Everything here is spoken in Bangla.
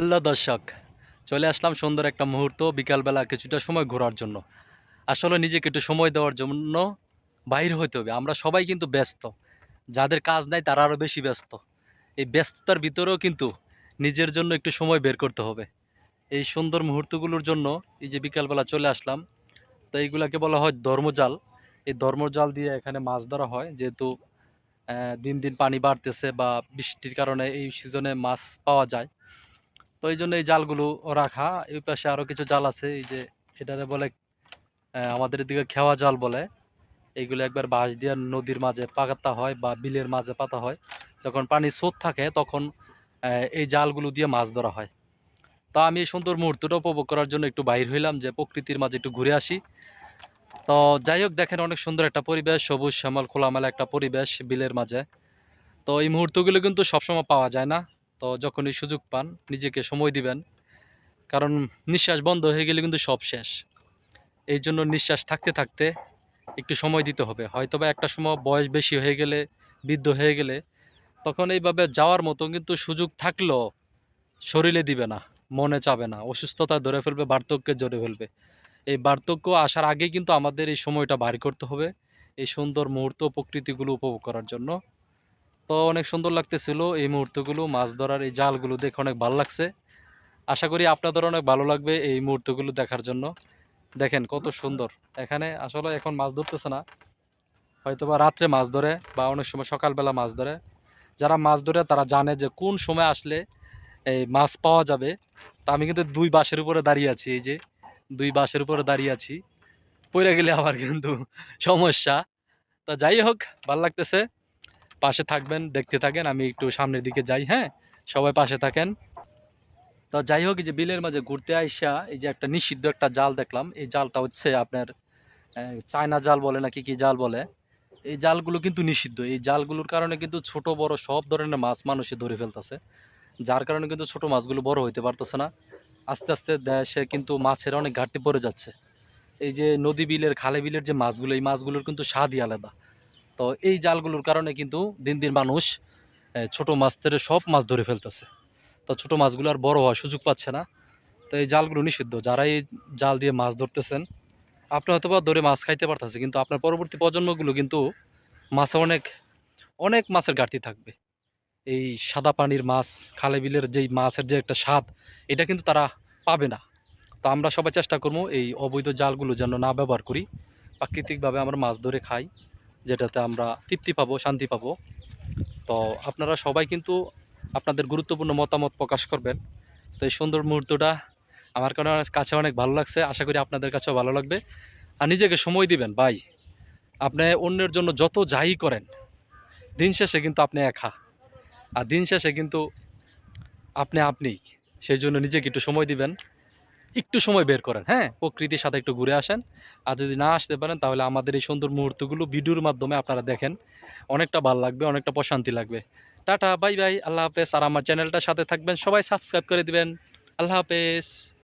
হ্যালো দর্শক, চলে আসলাম সুন্দর একটা মুহূর্ত, বিকালবেলা কিছুটা সময় ঘোরার জন্য। আসলে নিজেকে একটু সময় দেওয়ার জন্য বাইরে হইতে হবে। আমরা সবাই কিন্তু ব্যস্ত। যাদের কাজ নাই তারা আরও বেশি ব্যস্ত। এই ব্যস্ততার ভিতরেও কিন্তু নিজের জন্য একটু সময় বের করতে হবে। এই সুন্দর মুহূর্তগুলোর জন্য এই যে বিকালবেলা চলে আসলাম, তো এইগুলাকে বলা হয় ধর্মজাল। এই ধর্মজাল দিয়ে এখানে মাছ ধরা হয়। যেহেতু দিন দিন পানি বাড়তেছে বা বৃষ্টির কারণে এই সিজনে মাছ পাওয়া যায়। তো এই জন্য এই জালগুলো রাখা। এই পাশে আরও কিছু জাল আছে, এই যে এটারে বলে আমাদের এদিকে খেওয়া জাল বলে। এইগুলো একবার বাঁশ দিয়ে নদীর মাঝে পাতা হয় বা বিলের মাঝে পাতা হয়। যখন পানি স্রোত থাকে, তখন এই জালগুলো দিয়ে মাছ ধরা হয়। তো আমি এই সুন্দর মুহূর্তটা উপভোগ করার জন্য একটু বাইর হইলাম যে প্রকৃতির মাঝে একটু ঘুরে আসি। তো যাই হোক, দেখেন অনেক সুন্দর একটা পরিবেশ, সবুজ শ্যামল খোলামেলা একটা পরিবেশ বিলের মাঝে। তো এই মুহূর্তগুলো কিন্তু সবসময় পাওয়া যায় না। তো যখনই সুযোগ পান, নিজেকে সময় দিবেন। কারণ নিঃশ্বাস বন্ধ হয়ে গেলে কিন্তু সব শেষ। এই জন্য নিঃশ্বাস থাকতে থাকতে একটু সময় দিতে হবে। হয়তো বা একটা সময় বয়স বেশি হয়ে গেলে, বৃদ্ধ হয়ে গেলে, তখন এইভাবে যাওয়ার মতো কিন্তু সুযোগ থাকলেও শরীরে দিবে না, মনে চাবে না। অসুস্থতা ধরে ফেলবে বার্ধক্যে ধরে ফেলবে। এই বার্ধক্য আসার আগে কিন্তু আমাদের এই সময়টা বাড়ি করতে হবে, এই সুন্দর মুহূর্ত প্রকৃতিগুলো উপভোগ করার জন্য। তো অনেক সুন্দর লাগতেছিল এই মুহূর্তগুলো, মাছ ধরার এই জালগুলো দেখে অনেক ভালো লাগছে। আশা করি আপনাদের অনেক ভালো লাগবে এই মুহূর্তগুলো দেখার জন্য। দেখেন কত সুন্দর। এখানে আসলে এখন মাছ ধরতেছে না। হয়তো বা রাত্রে মাছ ধরে বা অনেক সময় সকালবেলা মাছ ধরে। যারা মাছ ধরে তারা জানে যে কোন সময় আসলে এই মাছ পাওয়া যাবে। তা আমি কিন্তু দুই বাঁশের উপরে দাঁড়িয়ে আছি, এই যে দুই বাঁশের উপরে দাঁড়িয়ে আছি। পড়ে গেলে আবার কিন্তু সমস্যা। তা যাই হোক, ভালো লাগতেছে। পাশে থাকবেন, দেখতে থাকেন, আমি একটু সামনের দিকে যাই হ্যাঁ? সবাই পাশে থাকেন। তো যাই হোক যে বিলের মাঝে ঘুরতে আইসা, এই যে একটা নিষিদ্ধ একটা জাল দেখলাম, এই জালটা হচ্ছে আপনার চায়না জাল বলে নাকি কি জাল বলে, এই জালগুলো কিন্তু নিষিদ্ধ। এই জালগুলোর কারণে কিন্তু ছোট, বড় সব ধরনের মাছ মানুষে ধরে ফেলতেছে। যার কারণে কিন্তু ছোট মাছগুলো বড় হইতে পারতেছে না। আস্তে আস্তে দেশে কিন্তু মাছের অনেক ঘাটতি পড়ে যাচ্ছে। এই যে নদী বিলের, খালে বিলের যে মাছগুলো, এই মাছগুলোর কিন্তু স্বাদই আলাদা। তো এই জালগুলোর কারণে কিন্তু দিন দিন মানুষ ছোট মাছ থেকে সব মাছ ধরে ফেলতেছে। তো ছোট মাছগুলো আর বড় হওয়ার সুযোগ পাচ্ছে না। তো এই জালগুলো নিষিদ্ধ। যারা এই জাল দিয়ে মাছ ধরতেছেন, আপনি হয়তো বা ধরে মাছ খাইতে পারতেছে, কিন্তু আপনার পরবর্তী প্রজন্মগুলো কিন্তু মাছে অনেক অনেক মাছের ঘাটতি থাকবে। এই সাদা পানির মাছ, খালে বিলের যেই মাছের যে একটা স্বাদ, এটা কিন্তু তারা পাবে না। তো আমরা সবাই চেষ্টা করব এই অবৈধ জালগুলো যেন না ব্যবহার করি। প্রাকৃতিকভাবে আমরা মাছ ধরে খাই। যেটাতে আমরা তৃপ্তি পাবো, শান্তি পাবো। তো আপনারা সবাই কিন্তু আপনাদের গুরুত্বপূর্ণ মতামত প্রকাশ করবেন। তো এই সুন্দর মুহূর্তটা আমার কারণে কাছে অনেক ভালো লাগছে। আশা করি আপনাদের কাছেও ভালো লাগবে। আর নিজেকে সময় দিবেন, ভাই। আপনি অন্যের জন্য যত যাই করেন, দিন শেষে কিন্তু আপনি একা। আর দিন শেষে কিন্তু আপনি আপনি সেই জন্য নিজেকে একটু সময় দিবেন। একটু সময় বের করেন হ্যাঁ? প্রকৃতির সাথে একটু ঘুরে আসেন। আর যদি না আসতে পারেন, তাহলে আমাদের এই সুন্দর মুহূর্তগুলো ভিডিওর মাধ্যমে আপনারা দেখেন। অনেকটা ভালো লাগবে, অনেকটা প্রশান্তি লাগবে। টাটা, বাই বাই, আল্লাহ হাফেজ। আর আমার চ্যানেলটার সাথে থাকবেন, সবাই সাবস্ক্রাইব করে দিবেন। আল্লাহ হাফেজ।